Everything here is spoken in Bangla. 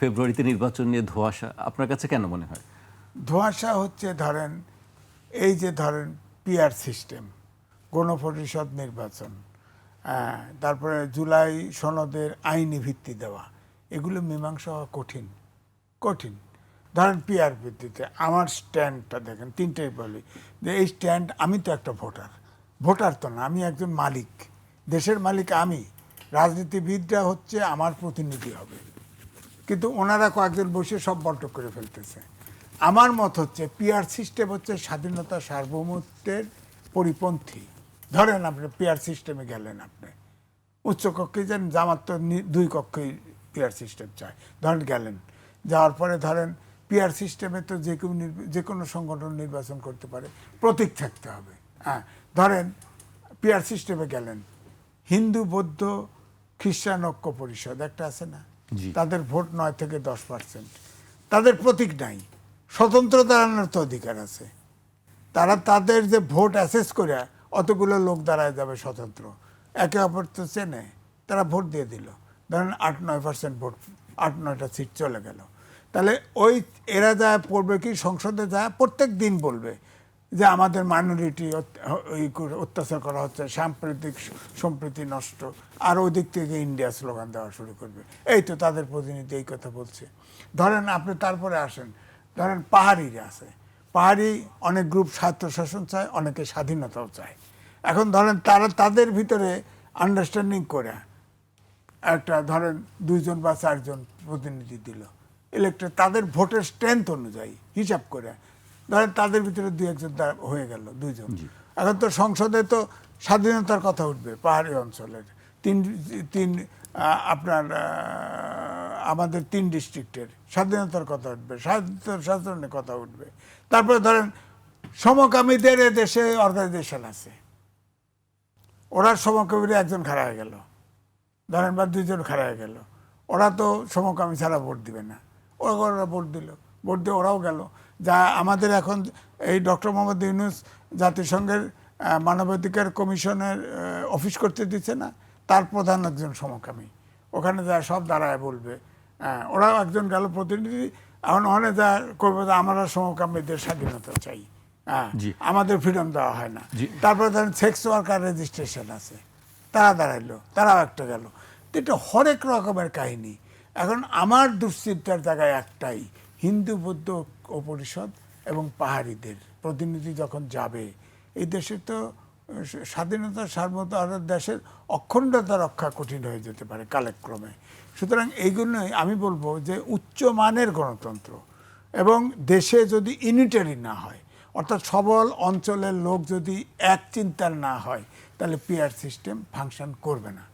ফেব্রুয়ারিতে নির্বাচন নিয়ে ধোঁয়াশা, আপনার কাছে কেন মনে হয়? ধোঁয়াশা হচ্ছে, ধরেন, এই যে ধরেন পিআর সিস্টেম গণপরিষদ নির্বাচন তারপরে জুলাই সনদের আইনি ভিত্তি দেওয়া, এগুলো মীমাংসা হওয়া কঠিন কঠিন। ধরেন পিআর ভিত্তিতে, আমার স্ট্যান্ডটা দেখেন, তিনটেই বলি, যে এই স্ট্যান্ড আমি তো একটা ভোটার ভোটার তো না, আমি একজন মালিক, দেশের মালিক আমি, রাজনীতিবিদরা হচ্ছে আমার প্রতিনিধি হবে। কিন্তু ওনারা কয়েকজন বসে সব বন্টক করে ফেলতেছে। আমার মত হচ্ছে পিআর সিস্টেম হচ্ছে স্বাধীনতা সার্বভৌমত্বের পরিপন্থী। ধরেন আপনি পিআর সিস্টেমে গেলেন আপনি। উচ্চ কক্ষে যান, জামাত তো দুই কক্ষেই পিআর সিস্টেম চায়। ধরেন গেলেন। যাওয়ার পরে ধরেন পিআর সিস্টেমে তো যে কেউ যে কোনো সংগঠন নির্বাচন করতে পারে, প্রতীক থাকতে হবে। হ্যাঁ ধরেন পিআর সিস্টেমে গেলেন। হিন্দু, বৌদ্ধ, খ্রিস্টান ঐক্য পরিষদ, একটা আছে না। তাদের ভোট নয় থেকে দশ পার্সেন্ট। তাদের প্রতীক নাই। স্বতন্ত্র দাঁড়ানোর তো অধিকার আছে। তারা তাদের যে ভোট অ্যাসেস করে, অতগুলো লোক দাঁড়ায় যাবে স্বতন্ত্র। একে অপর তো চেনে, তারা ভোট দিয়ে দিল। ধরেন আট নয় পার্সেন্ট ভোট, আট নয়টা সিট চলে গেল। তাহলে ওই, এরা যা পড়বে কি, সংসদে যা, প্রত্যেক দিন বলবে যে আমাদের মাইনরিটি অত্যাচার করা হচ্ছে, সাম্প্রতিক সম্প্রীতি নষ্ট। আর ওই দিক থেকে ইন্ডিয়া স্লোগান দেওয়া শুরু করবে। এই তো তাদের প্রতিনিধি এই কথা বলছে। ধরেন আপনি তারপরে আসেন। ধরেন পাহাড়িরা আছে। পাহাড়ি অনেক গ্রুপ স্বায়ত্তশাসন চায়, অনেকে স্বাধীনতাও চায়। এখন ধরেন তারা তাদের ভিতরে আন্ডারস্ট্যান্ডিং করে একটা ধরেন দুইজন বা চারজন প্রতিনিধি দিল। ইলেক্টর তাদের ভোটের স্ট্রেংথ অনুযায়ী হিসাব করে। ধরেন তাদের ভিতরে দুই একজন হয়ে গেল দুইজন। এখন তো সংসদে তো স্বাধীনতার কথা উঠবে পাহাড়ি অঞ্চলের। তিন তিন আপনার আমাদের তিন ডিস্ট্রিক্টের স্বাধীনতার কথা উঠবে স্বাধীনতার শাসনের কথা উঠবে। তারপরে ধরেন সমকামীদের এ দেশে অর্গানাইজেশন আছে। ওরা সমকামীরা একজন খাড়া হয়ে গেল ধরেন বা দুইজন খাড়া হয়ে গেল। ওরা তো সমকামী ছাড়া ভোট দিবে না। ওরা ওরা ভোট দিল ভোট দিয়ে ওরাও গেল। যা আমাদের এখন এই ডক্টর মোহাম্মদ ইউনুস জাতিসংঘের মানবাধিকার কমিশনের অফিস করতে দিচ্ছে না তার প্রধান একজন সমকামী। ওখানে যা সব দাঁড়ায় বলবে। হ্যাঁ, ওরাও একজন গেল প্রতিনিধি। এখন ওখানে যা করবে যে আমরা সমকামীদের স্বাধীনতা চাই। হ্যাঁ। আমাদের ফ্রিডম দেওয়া হয় না। তারপরে ধরেন সেক্স ওয়ার্কার রেজিস্ট্রেশন আছে। তারা দাঁড়াইলো তারাও একটা গেল। তো এটা হরেক রকমের কাহিনী। এখন আমার দুশ্চিন্তার জায়গায় একটাই হিন্দু বৌদ্ধ পরিষদ এবং পাহাড়িদের প্রতিনিধি যখন যাবে, এই দেশে তো স্বাধীনতা, সার্বভৌমত্ব আর দেশের অখণ্ডতা রক্ষা কঠিন হয়ে যেতে পারে কালেক্রমে। সুতরাং এইগুলোই আমি বলব যে উচ্চমানের গণতন্ত্র এবং দেশে যদি ইউনিটারি না হয়, অর্থাৎ সবল অঞ্চলের লোক যদি এক চিন্তার না হয়, তাহলে পিআর সিস্টেম ফাংশন করবে না।